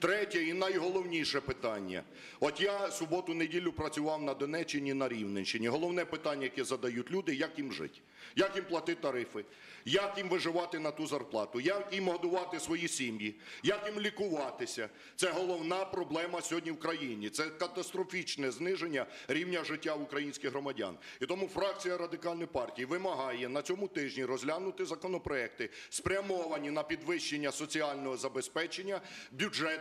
Третє і найголовніше питання. От я суботу-неділю працював на Донеччині, на Рівненщині. Головне питання, яке задають люди, як їм жити, як їм платити тарифи, як їм виживати на ту зарплату, як їм годувати свої сім'ї, як їм лікуватися. Це головна проблема сьогодні в країні. Це катастрофічне зниження рівня життя українських громадян. І тому фракція радикальної партії вимагає на цьому тижні розглянути законопроекти, спрямовані на підвищення соціального забезпечення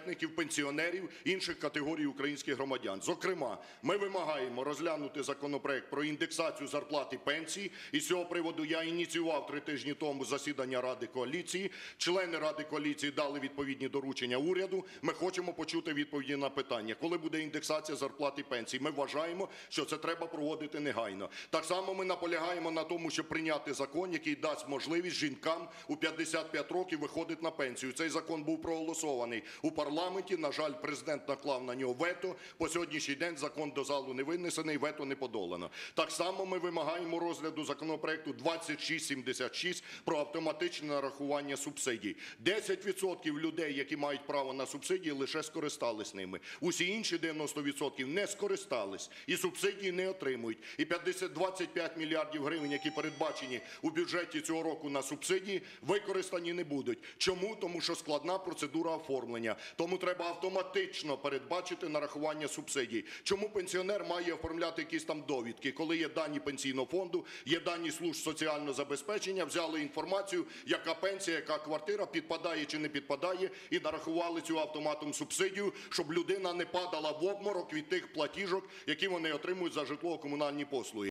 бюджетників, пенсіонерів, інших категорій українських громадян. Зокрема, ми вимагаємо розглянути законопроект про індексацію зарплат і пенсій. І з цього приводу я ініціював три тижні тому засідання Ради коаліції. Члени Ради коаліції дали відповідні доручення уряду. Ми хочемо почути відповіді на питання, коли буде індексація зарплат і пенсій. Ми вважаємо, що це треба проводити негайно. Так само ми наполягаємо на тому, щоб прийняти закон, який дасть можливість жінкам у 55 років виходити на пенсію. Цей закон був проголосований у парламенті. На жаль, президент наклав на нього вето. По сьогоднішній день закон до залу не винесений, вето не подолано. Так само ми вимагаємо розгляду законопроекту 2676 про автоматичне нарахування субсидій. 10% людей, які мають право на субсидії, лише скористались ними. Усі інші 90% не скористались і субсидії не отримують. І 50, 25 мільярдів гривень, які передбачені у бюджеті цього року на субсидії, використані не будуть. Чому? Тому що складна процедура оформлення. Тому треба автоматично передбачити нарахування субсидій. Чому пенсіонер має оформляти якісь там довідки, коли є дані пенсійного фонду, є дані служб соціального забезпечення, взяли інформацію, яка пенсія, яка квартира підпадає чи не підпадає, і нарахували цю автоматом субсидію, щоб людина не падала в обморок від тих платіжок, які вони отримують за житлово-комунальні послуги.